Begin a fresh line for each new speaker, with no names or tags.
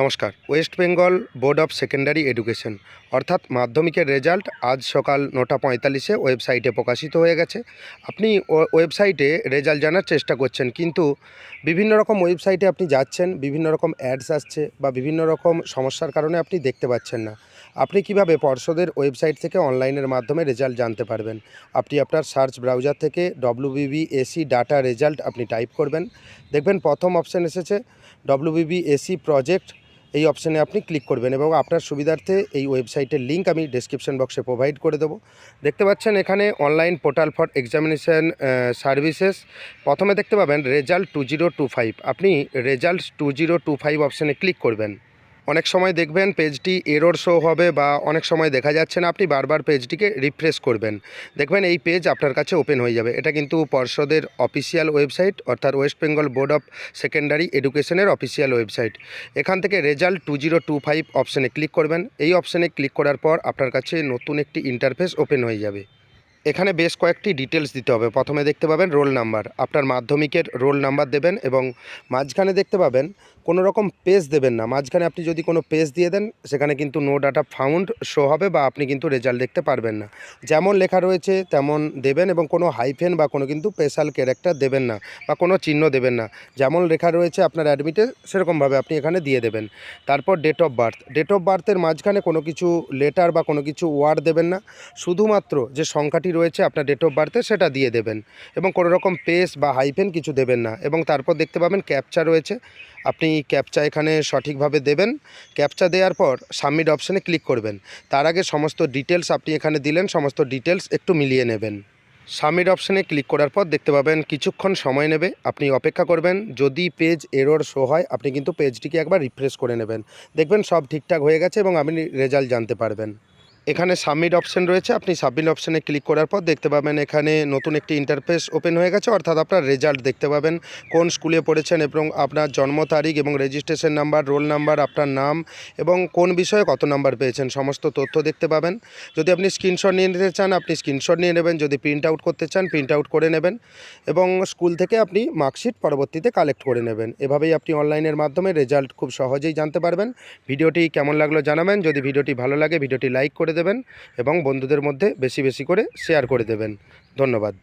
নমস্কার। West Bengal Board of Secondary Education অর্থাৎ মাধ্যমিকের রেজাল্ট আজ সকাল নটা পঁয়তাল্লিশে ওয়েবসাইটে প্রকাশিত হয়ে গেছে। আপনি ওয়েবসাইটে রেজাল্ট জানার চেষ্টা করছেন, কিন্তু বিভিন্ন রকম ওয়েবসাইটে আপনি যাচ্ছেন, বিভিন্ন রকম অ্যাডস আসছে বা বিভিন্ন রকম সমস্যার কারণে আপনি দেখতে পাচ্ছেন না। আপনি কীভাবে পর্ষদের ওয়েবসাইট থেকে অনলাইনের মাধ্যমে রেজাল্ট জানতে পারবেন? আপনি আপনার সার্চ ব্রাউজার থেকে ডব্লিউবিবি এসি ডাটা রেজাল্ট আপনি টাইপ করবেন। দেখবেন প্রথম অপশান এসেছে ডব্লিউবিবি এসি প্রজেক্ট এই অপশানে আপনি ক্লিক করবেন এবং আপনার সুবিধার্থে এই ওয়েবসাইটের লিঙ্ক আমি ডেসক্রিপশন বক্সে প্রোভাইড করে দেবো। দেখতে পাচ্ছেন এখানে online portal for examination services প্রথমে দেখতে পাবেন result two zero two five আপনি result two zero two five অপশানে ক্লিক করবেন। অনেক সময় দেখবেন পেজটি এরর শো হবে বা অনেক সময় দেখা যাচ্ছে না, আপনি বারবার পেজটিকে রিফ্রেশ করবেন। দেখবেন এই পেজ আপনার কাছে ওপেন হয়ে যাবে। এটা কিন্তু পর্ষদের অফিসিয়াল ওয়েবসাইট অর্থাৎ West Bengal board of secondary এডুকেশনের অফিসিয়াল ওয়েবসাইট এখান থেকে result two zero two five অপশানে ক্লিক করবেন। এই অপশানে ক্লিক করার পর আপনার কাছে নতুন একটি ইন্টারফেস ওপেন হয়ে যাবে। এখানে বেশ কয়েকটি ডিটেলস দিতে হবে। প্রথমে দেখতে পাবেন রোল নাম্বার আপনার মাধ্যমিকের রোল নাম্বার দেবেন এবং মাঝখানে দেখতে পাবেন কোনো রকম পেজ দেবেন না। মাঝখানে আপনি যদি কোনো পেজ দিয়ে দেন, সেখানে কিন্তু নো ডাটা ফাউন্ড শো হবে বা আপনি কিন্তু রেজাল্ট দেখতে পারবেন না। যেমন লেখা রয়েছে, তেমন দেবেন এবং কোনো হাইফেন বা কোনো কিন্তু স্পেশাল ক্যারেক্টার দেবেন না বা কোনো চিহ্ন দেবেন না। যেমন লেখা রয়েছে, আপনার অ্যাডমিটে সেরকমভাবে আপনি এখানে দিয়ে দেবেন। তারপর date of birth date of বার্থের মাঝখানে কোনো কিছু লেটার বা কোনো কিছু ওয়ার্ড দেবেন না। শুধুমাত্র যে সংখ্যাটি রয়েছে আপনার ডেট অফ বার্থে সেটা দিয়ে দেবেন। এবং কোনো রকম পেস বা হাইফেন কিছু দেবেন না। এবং তারপর দেখতে পাবেন ক্যাপচা রয়েছে। আপনি ক্যাপচা এখানে সঠিকভাবে দেবেন। ক্যাপচা দেওয়ার পর সাবমিট অপশানে ক্লিক করবেন। তার আগে সমস্ত ডিটেলস আপনি এখানে দিলেন, সমস্ত ডিটেলস একটু মিলিয়ে নেবেন। সাবমিট অপশানে ক্লিক করার পর দেখতে পাবেন কিছুক্ষণ সময় নেবে। আপনি অপেক্ষা করবেন। যদি পেজ এরর শো হয়, আপনি কিন্তু পেজটিকে একবার রিফ্রেশ করে নেবেন। দেখবেন সব ঠিকঠাক হয়ে গেছে এবং আপনি রেজাল্ট জানতে পারবেন। এখানে সাবমিট অপশন রয়েছে, আপনি সাবমিট অপশানে ক্লিক করার পর দেখতে পাবেন এখানে নতুন একটি ইন্টারফেস ওপেন হয়ে গেছে, অর্থাৎ আপনার রেজাল্ট দেখতে পাবেন কোন স্কুলে পড়েছেন এবং আপনার জন্ম তারিখ এবং রেজিস্ট্রেশন নাম্বার রোল নাম্বার আপনার নাম এবং কোন বিষয়ে কত নাম্বার পেয়েছেন, সমস্ত তথ্য দেখতে পাবেন। যদি আপনি স্ক্রিনশট নিয়ে নিতে চান, আপনি স্ক্রিনশট নিয়ে নেবেন, যদি প্রিন্ট আউট করতে চান প্রিন্ট আউট করে নেবেন এবং স্কুল থেকে আপনি মার্কশিট পরবর্তীতে কালেক্ট করে নেবেন। এভাবেই আপনি অনলাইনের মাধ্যমে রেজাল্ট খুব সহজেই জানতে পারবেন। ভিডিওটি কেমন লাগল জানাবেন। যদি ভিডিওটি ভালো লাগে, ভিডিওটি লাইক করে দেবেন এবং বন্ধুদের মধ্যে বেশি বেশি করে শেয়ার করে দেবেন। ধন্যবাদ।